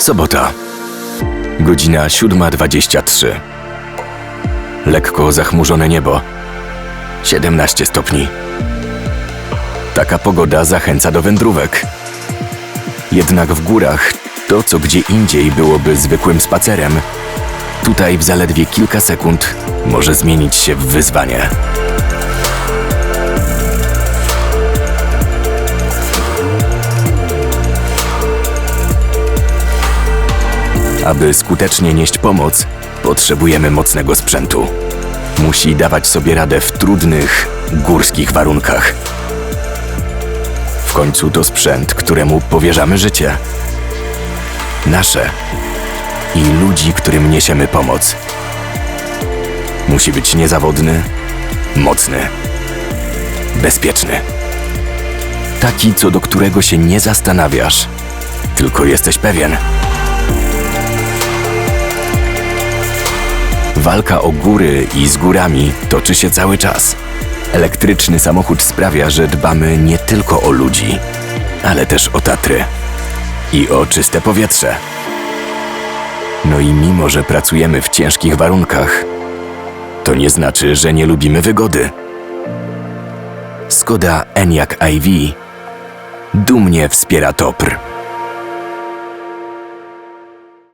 Sobota. Godzina 7.23. Lekko zachmurzone niebo. 17 stopni. Taka pogoda zachęca do wędrówek. Jednak w górach to, co gdzie indziej byłoby zwykłym spacerem, tutaj w zaledwie kilka sekund może zmienić się w wyzwanie. Aby skutecznie nieść pomoc, potrzebujemy mocnego sprzętu. Musi dawać sobie radę w trudnych, górskich warunkach. W końcu to sprzęt, któremu powierzamy życie. Nasze i ludzi, którym niesiemy pomoc. Musi być niezawodny, mocny, bezpieczny. Taki, co do którego się nie zastanawiasz, tylko jesteś pewien. Walka o góry i z górami toczy się cały czas. Elektryczny samochód sprawia, że dbamy nie tylko o ludzi, ale też o Tatry i o czyste powietrze. No i mimo, że pracujemy w ciężkich warunkach, to nie znaczy, że nie lubimy wygody. Skoda Enyaq iV dumnie wspiera Topr.